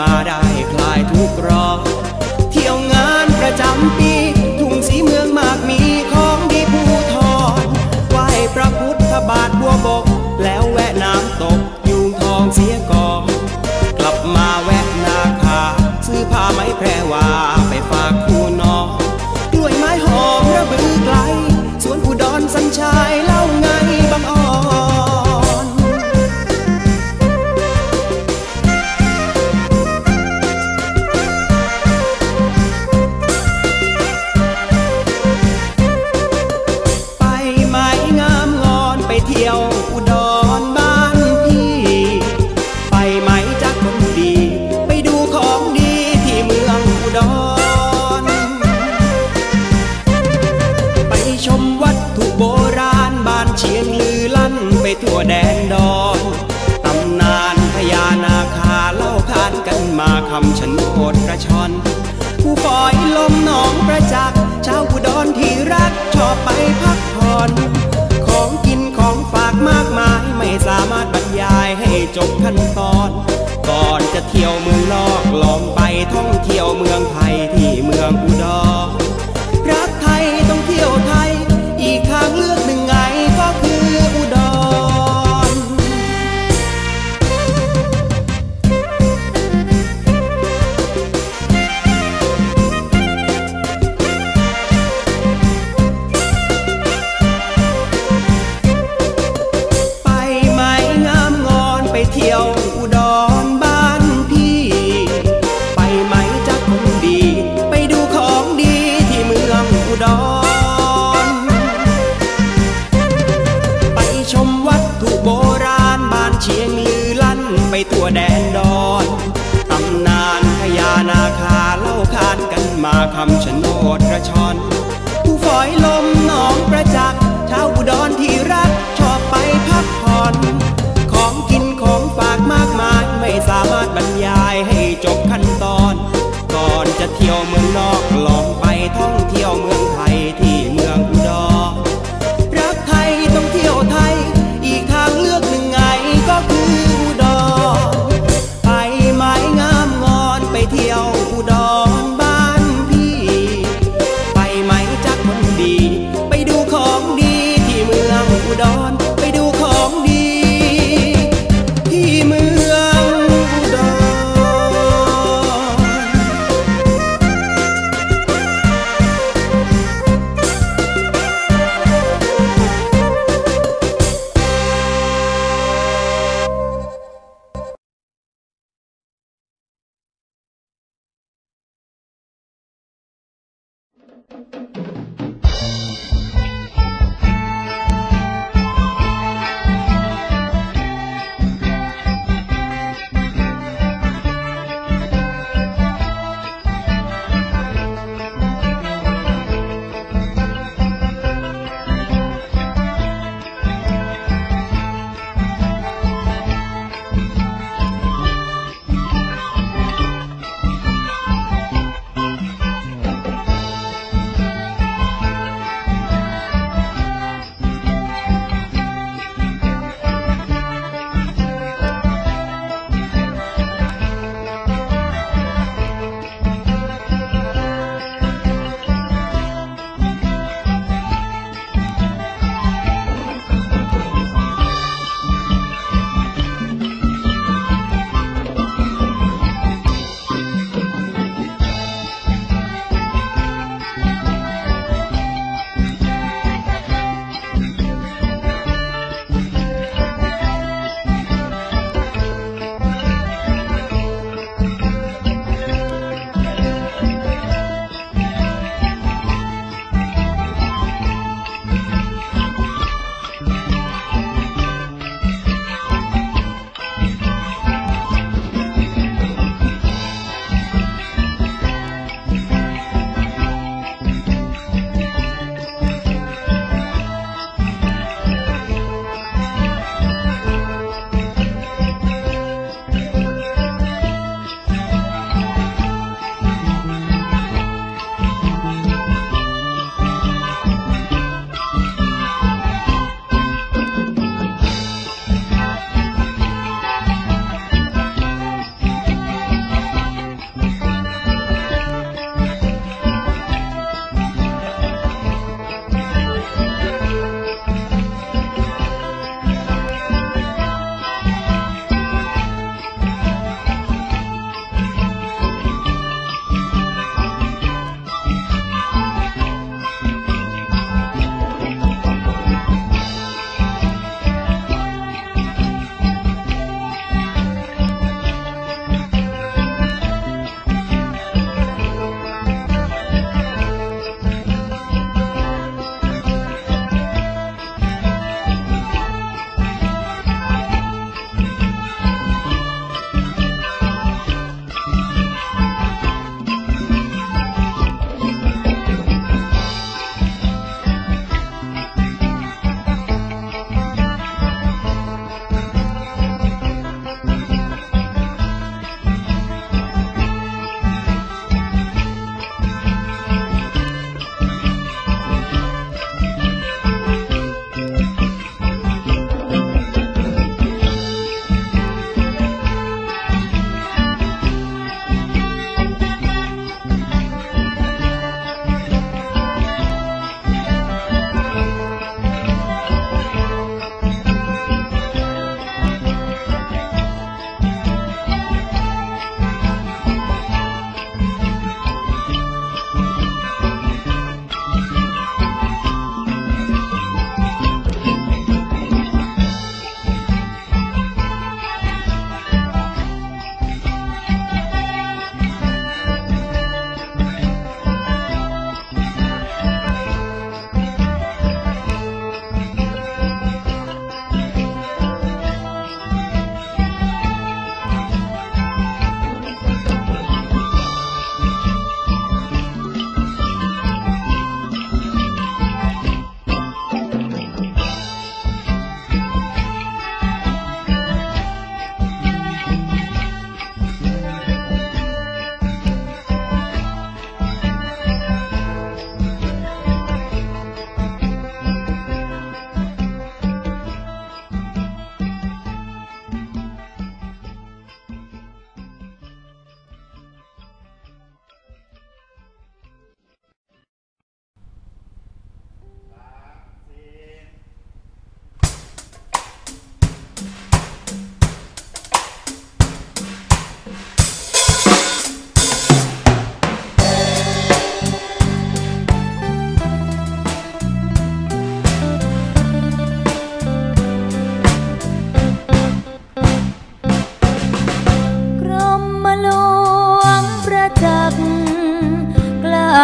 มาได้คลายทุกรอเที่ยวงานประจำปี ทุ่งสีเมืองมากมีของดีภูทรไหวพระพุทธบาทบัวบก คำชะโนดกระชอนผู้ปล่อยลมหนองประจักษ์ชาวอุดรที่รักชอบไปพักผ่อนของกินของฝากมากมายไม่สามารถบรรยายให้จบขั้นตอน ก่อนจะเที่ยวเมืองนอกลองไปท่องเที่ยวเมืองไทยที่เมืองอุดรานเชียงลือลั่นไปทั่วแดนดอนตำนานพญานาคาเล่าขานกันมาคำชะโนดกระชอนผู้ฝอยลมหนองประจักษ์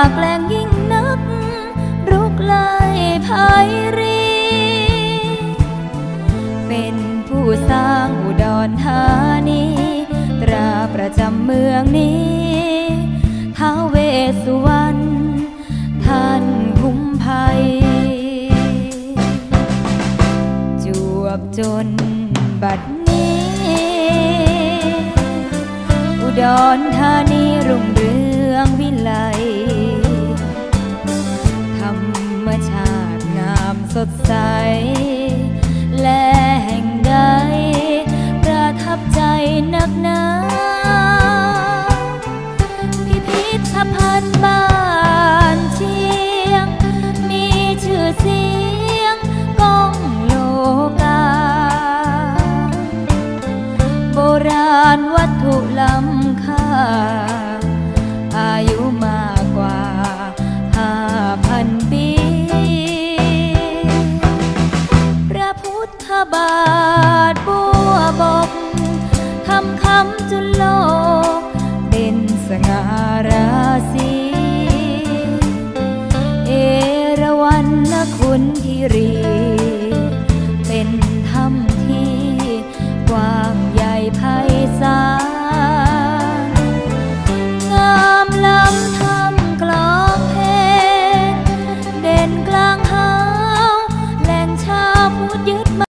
ากแรงยิ่งนัก รุกไล่ภายรี เป็นผู้สร้างอุดรธานี ตราประจำเมืองนี้ท้าเวสุวรรณท่านคุ้มภัย จวบจนบัดนี้ อุดรธานีรุ่งเรืองวิไลาชาติงามสดใส และแห่งใดประทับใจนักหนา